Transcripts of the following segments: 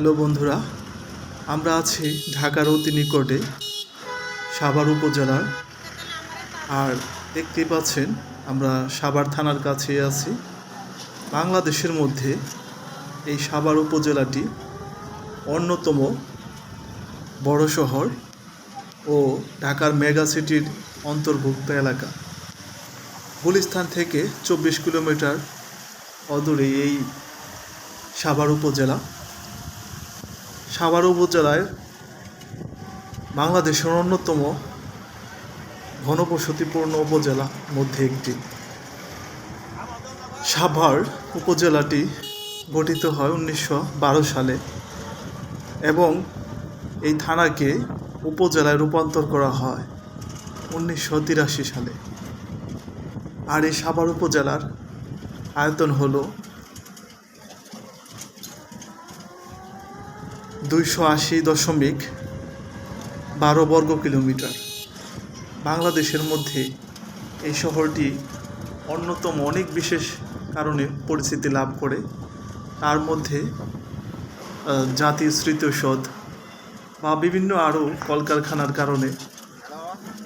Hello বন্ধুরা, আমরা আছি ঢাকার অতি নিকটে সাভার উপজেলার। আর দেখতেই পাচ্ছেন, আমরা সাভার থানার কাছে আছি। বাংলাদেশের মধ্যে এই সাভার উপজেলাটি অন্যতম বড় শহর ও ঢাকার মেগা সিটির অন্তর্ভুক্ত এলাকা। গুলিস্তান থেকে চব্বিশ কিলোমিটার অদূরে এই সাভার উপজেলা। সাভার উপজেলায় বাংলাদেশের অন্যতম ঘনবসতিপূর্ণ উপজেলা মধ্যে একটি। সাভার উপজেলাটি গঠিত হয় উনিশশো বারো সালে এবং এই থানাকে উপজেলায় রূপান্তর করা হয় উনিশশো তিরাশি সালে। আর এই সাভার উপজেলার আয়তন হলো দুইশো আশি দশমিক বারো বর্গ কিলোমিটার। বাংলাদেশের মধ্যে এই শহরটি অন্যতম অনেক বিশেষ কারণে পরিচিতি লাভ করে। তার মধ্যে জাতীয় স্মৃতিসৌধ বা বিভিন্ন আরও কলকারখানার কারণে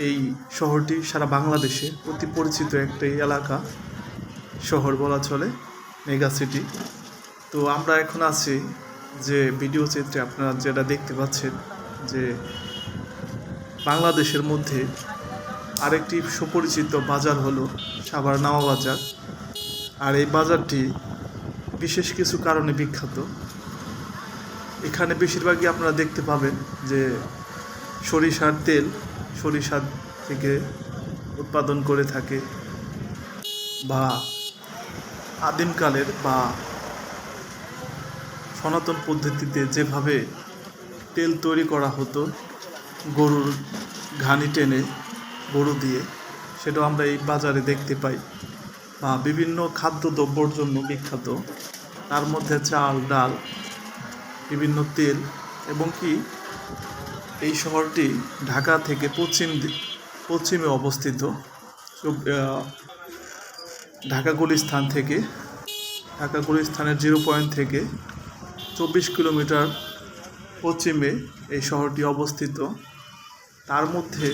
এই শহরটি সারা বাংলাদেশে অতি পরিচিত একটি এলাকা। শহর বলা চলে, মেগা সিটি। তো আমরা এখন আছি যে ভিডিও চিত্রে আপনারা যেটা দেখতে পাচ্ছেন যে বাংলাদেশের মধ্যে আরেকটি সুপরিচিত বাজার হলো সাভার নামা বাজার। আর এই বাজারটি বিশেষ কিছু কারণে বিখ্যাত। এখানে বেশিরভাগই আপনারা দেখতে পাবেন যে সরিষার তেল সরিষা থেকে উৎপাদন করে থাকে বা আদিমকালের বা সনাতন পদ্ধতিতে যেভাবে তেল তৈরি করা হতো গরুর ঘানি টেনে গরু দিয়ে সেটাও আমরা এই বাজারে দেখতে পাই। বা বিভিন্ন খাদ্যদ্রব্যর জন্য বিখ্যাত। তার মধ্যে চাল ডাল বিভিন্ন তেল এবং কি এই শহরটি ঢাকা থেকে পশ্চিম পশ্চিমে অবস্থিত। চব- আহ, ঢাকা গুলিস্থান থেকে ঢাকা গুলিস্থানের জিরো পয়েন্ট থেকে চব্বিশ কিলোমিটার পশ্চিমে এই শহরটি অবস্থিত। তার মধ্যে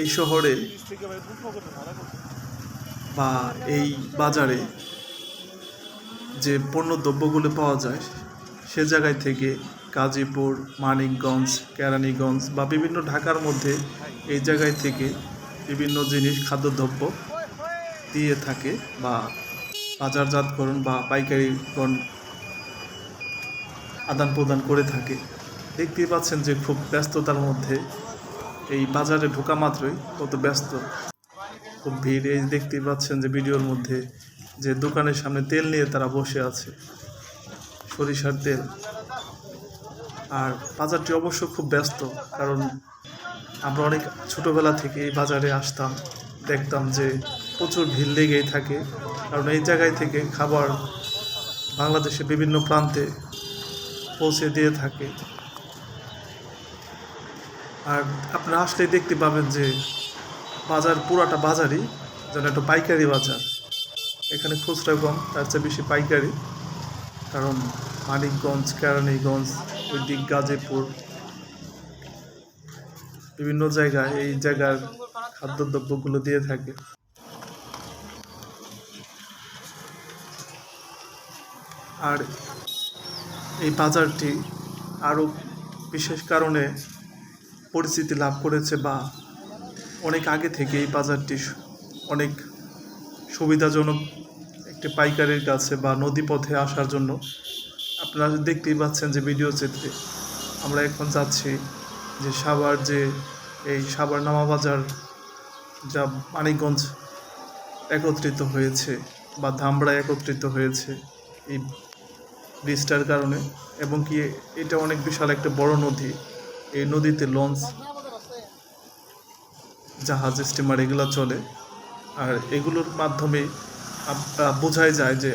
এই শহরে বা এই বাজারে যে পণ্য দ্রব্যগুলো পাওয়া যায়, সে জায়গায় থেকে গাজীপুর, মানিকগঞ্জ, কেরানীগঞ্জ বা বিভিন্ন ঢাকার মধ্যে এই জায়গায় থেকে বিভিন্ন জিনিস, খাদ্যদ্রব্য দিয়ে থাকে বা বাজারজাতকরণ বা পাইকারিকরণ আদান প্রদান করে থাকে। দেখতেই পাচ্ছেন যে খুব ব্যস্ততার মধ্যে এই বাজারে ঢোকা মাত্রই কত ব্যস্ত। খুব ভিড়। এই দেখতেই পাচ্ছেন যে ভিডিওর মধ্যে যে দোকানের সামনে তেল নিয়ে তারা বসে আছে। সরিষার তেল। আর বাজারটি অবশ্য খুব ব্যস্ত, কারণ আমরা অনেক ছোটোবেলা থেকে এই বাজারে আসতাম, দেখতাম যে প্রচুর ভিড় লেগেই থাকে। কারণ এই জায়গায় থেকে খাবার বাংলাদেশে বিভিন্ন প্রান্তে পৌঁছে দিয়ে থাকে। আর আপনারা আসলেই দেখতে পাবেন যে বাজার, পুরাটা বাজারই যেন একটা পাইকারি বাজার। এখানে খুচরা কম তার চেয়ে বেশি পাইকারি। কারণ মানিকগঞ্জ, কেরানীগঞ্জ ওই দিক গাজীপুর, বিভিন্ন জায়গায় এই জায়গার খাদ্যদ্রব্যগুলো দিয়ে থাকে। আর এই বাজারটি আরও বিশেষ কারণে পরিচিতি লাভ করেছে বা অনেক আগে থেকে এই বাজারটি অনেক সুবিধাজনক একটি পাইকারির কাছে বা নদীপথে আসার জন্য। আপনারা দেখতেই পাচ্ছেন যে ভিডিও চিত্রে আমরা এখন যাচ্ছি যে সাভার, যে এই সাভার নামা বাজার যা মানিকগঞ্জ একত্রিত হয়েছে বা ধামড়া একত্রিত হয়েছে। এই ব্রিজটার কারণে এবং কি এটা অনেক বিশাল একটা বড় নদী। এই নদীতে লঞ্চ, জাহাজ স্টিমার এগুলো চলে। আর এগুলোর মাধ্যমে বোঝাই যায় যে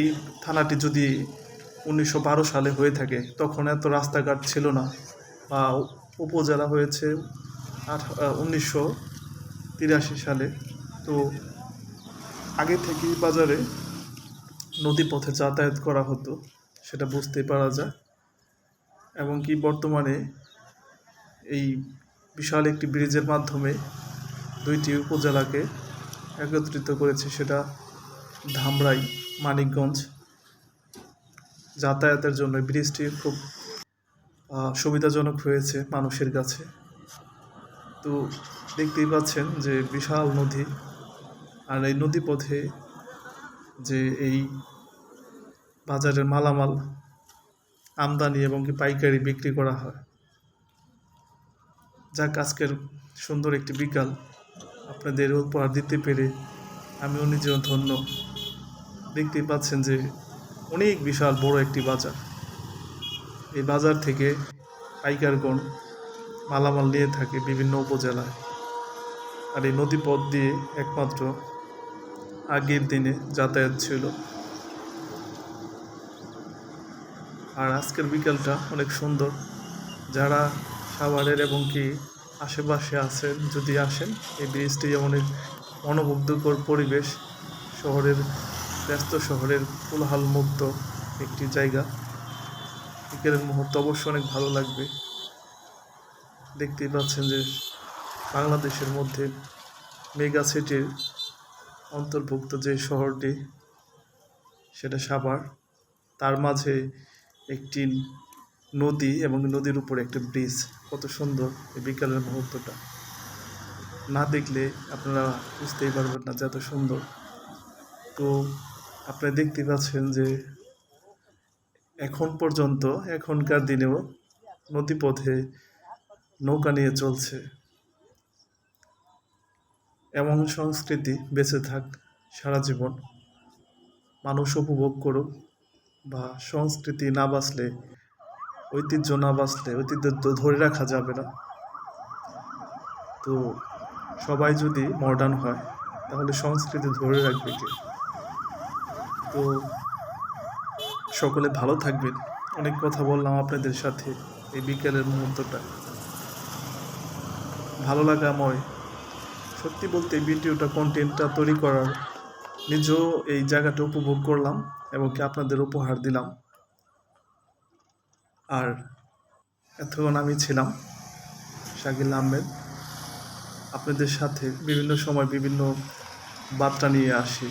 এই থানাটি যদি উনিশশো বারো সালে হয়ে থাকে, তখন এত রাস্তাঘাট ছিল না। বা উপজেলা হয়েছে আট উনিশশো সালে। তো আগে থেকেই বাজারে নদী পথে যাতায়াত করা হতো, সেটা বুঝতে পারা যায়। এবং কি বর্তমানে এই বিশাল একটি ব্রিজের মাধ্যমে দুইটি উপজেলাকে একত্রিত করেছে, সেটা ধামরাই, মানিকগঞ্জ। যাতায়াতের জন্য ব্রিজটি খুব সুবিধাজনক হয়েছে মানুষের কাছে। তো দেখতেই পাচ্ছেন যে বিশাল নদী, আর এই নদী পথে যে এই বাজারের মালামাল আমদানি এবং কি পাইকারি বিক্রি করা হয়। যাক, আজকের সুন্দর একটি বিকাল। আপনাদের উপহার দিতে পেরে আমিও নিজেও ধন্য। দেখতেই পাচ্ছেন যে অনেক বিশাল বড় একটি বাজার। এই বাজার থেকে পাইকারগণ মালামাল নিয়ে থাকে বিভিন্ন উপজেলায়। আর এই নদীপথ দিয়ে একমাত্র আগের দিনে যাতায়াত ছিল। আর আজকের বিকেলটা অনেক সুন্দর। যারা সাভারের এবং কি আশেপাশে আছেন, যদি আসেন, এই ব্রিজটি অনেক মনোমুগ্ধকর পরিবেশ। শহরের, ব্যস্ত শহরের কোলাহল মুক্ত একটি জায়গা। বিকেলের মুহূর্ত অবশ্য অনেক ভালো লাগবে। দেখতেই পাচ্ছেন যে বাংলাদেশের মধ্যে মেগা সিটির অন্তর্ভুক্ত যে শহরটি, সেটা সাভার। তার মাঝে একটি নদী এবং নদীর উপরে একটা ব্রিজ কত সুন্দর এই বিকালের মুহূর্তটা। না দেখলে আপনারা বুঝতেই পারবেন না যে এত সুন্দর। তো আপনারা দেখতে পাচ্ছেন যে এখন পর্যন্ত, এখনকার দিনেও নদীপথে নৌকা নিয়ে চলছে। এমন সংস্কৃতি বেঁচে থাক সারা জীবন। মানুষ উপভোগ করুক। বা সংস্কৃতি না বাঁচলে, ঐতিহ্য না বাঁচলে ঐতিহ্য ধরে রাখা যাবে না। তো সবাই যদি মডার্ন হয়, তাহলে সংস্কৃতি ধরে রাখবে কে? তো সকলে ভালো থাকবেন। অনেক কথা বললাম আপনাদের সাথে এই বিকেলের মুহূর্তটা। ভালো লাগাময়। সত্যি বলতে ভিডিওটা কন্টেন্টটা তৈরি করার, নিজেও এই জায়গাটা উপভোগ করলাম। এবং কি আপনাদের উপহার দিলাম। আর এতক্ষণ আমি ছিলাম শাকিল আহমেদ। আপনাদের সাথে বিভিন্ন সময় বিভিন্ন বার্তা নিয়ে আসি।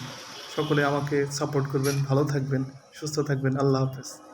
সকলে আমাকে সাপোর্ট করবেন, ভালো থাকবেন, সুস্থ থাকবেন। আল্লাহ হাফেজ।